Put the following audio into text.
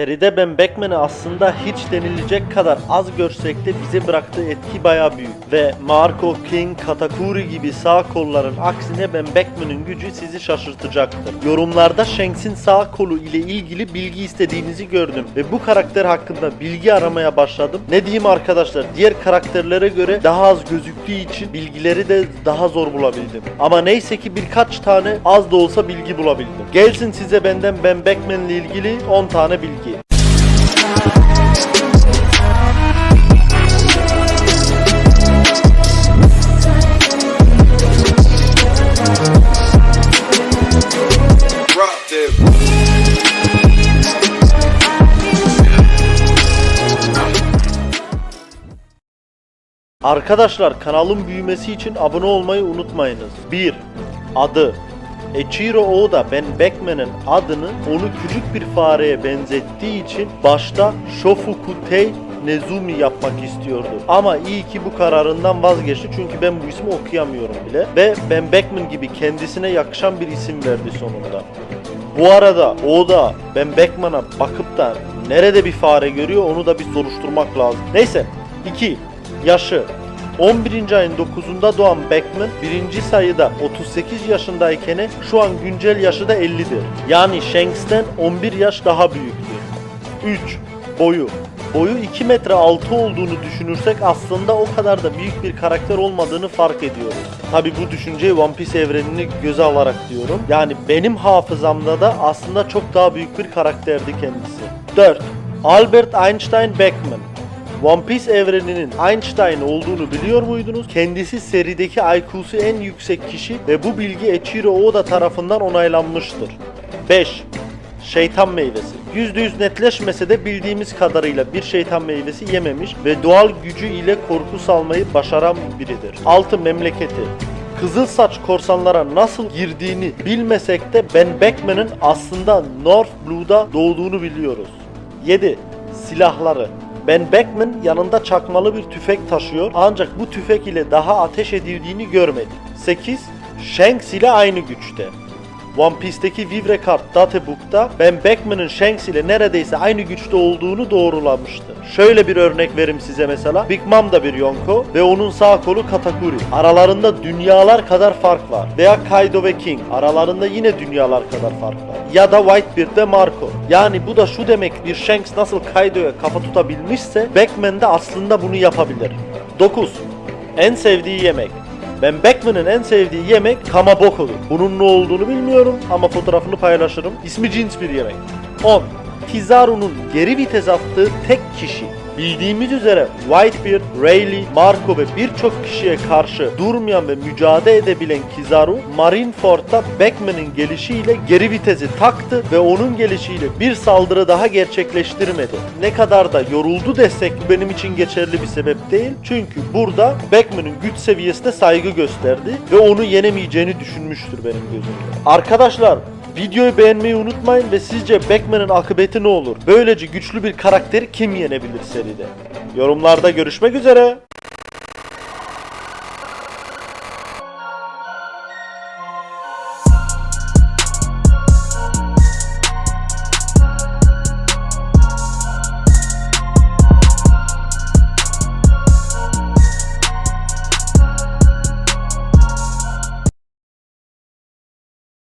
Seride Ben Beckman'ı aslında hiç denilecek kadar az görsek de bize bıraktığı etki baya büyük. Ve Marco King, Katakuri gibi sağ kolların aksine Ben Beckman'ın gücü sizi şaşırtacaktır. Yorumlarda Shanks'in sağ kolu ile ilgili bilgi istediğinizi gördüm ve bu karakter hakkında bilgi aramaya başladım. Ne diyeyim arkadaşlar diğer karakterlere göre daha az gözüktüğü için bilgileri de daha zor bulabildim. Ama neyse ki birkaç tane az da olsa bilgi bulabildim. Gelsin size benden Ben Beckman ile ilgili 10 tane bilgi. Arkadaşlar kanalın büyümesi için abone olmayı unutmayınız. 1. Adı Echiro Oda Ben Beckman'ın adını onu küçük bir fareye benzettiği için başta Shofukutei Nezumi yapmak istiyordu. Ama iyi ki bu kararından vazgeçti çünkü ben bu ismi okuyamıyorum bile. Ve Ben Beckman gibi kendisine yakışan bir isim verdi sonunda. Bu arada Oda Ben Beckman'a bakıp da nerede bir fare görüyor onu da bir soruşturmak lazım. Neyse 2. Yaşı 11. ayın 9'unda doğan Beckman birinci sayıda 38 yaşındayken şu an güncel yaşı da 50'dir. Yani Shanks'ten 11 yaş daha büyüktür. 3. Boyu Boyu 2 metre 6 olduğunu düşünürsek aslında o kadar da büyük bir karakter olmadığını fark ediyoruz. Tabi bu düşünceyi One Piece evrenini göze alarak diyorum. Yani benim hafızamda da aslında çok daha büyük bir karakterdi kendisi. 4. Albert Einstein Beckman One Piece evreninin Einstein olduğunu biliyor muydunuz? Kendisi serideki IQ'su en yüksek kişi ve bu bilgi Eiichiro Oda tarafından onaylanmıştır. 5. Şeytan meyvesi. %100 netleşmese de bildiğimiz kadarıyla bir şeytan meyvesi yememiş ve doğal gücü ile korku salmayı başaran biridir. 6. Memleketi. Kızıl saç korsanlara nasıl girdiğini bilmesek de Ben Beckman'ın aslında North Blue'da doğduğunu biliyoruz. 7. Silahları. Ben Beckman yanında çakmalı bir tüfek taşıyor ancak bu tüfek ile daha ateş edildiğini görmedik. 8. Shanks ile aynı güçte. One Piece'teki Vivre Kart Datebook'ta Ben Beckman'ın Shanks ile neredeyse aynı güçte olduğunu doğrulamıştı. Şöyle bir örnek verim size mesela. Big Mom da bir Yonko ve onun sağ kolu Katakuri. Aralarında dünyalar kadar fark var. Veya Kaido ve King. Aralarında yine dünyalar kadar fark var. Ya da Whitebeard ve Marco. Yani bu da şu demek bir Shanks nasıl Kaido'ya kafa tutabilmişse Beckman de aslında bunu yapabilir. 9. En sevdiği yemek. Ben Beckman'ın en sevdiği yemek kamaboko'dur. Bunun ne olduğunu bilmiyorum ama fotoğrafını paylaşırım. İsmi cins bir yemek. 10. Kizaru'nun geri vites attığı tek kişi. Bildiğimiz üzere Whitebeard, Rayleigh, Marco ve birçok kişiye karşı durmayan ve mücadele edebilen Kizaru, Marineford'da Beckman'ın gelişiyle geri vitesi taktı ve onun gelişiyle bir saldırı daha gerçekleştirmedi. Ne kadar da yoruldu desek benim için geçerli bir sebep değil. Çünkü burada Beckman'ın güç seviyesine saygı gösterdi ve onu yenemeyeceğini düşünmüştür benim gözümde. Arkadaşlar Videoyu beğenmeyi unutmayın ve sizce Beckman'ın akıbeti ne olur? Böylece güçlü bir karakteri kim yenebilir seride? Yorumlarda görüşmek üzere.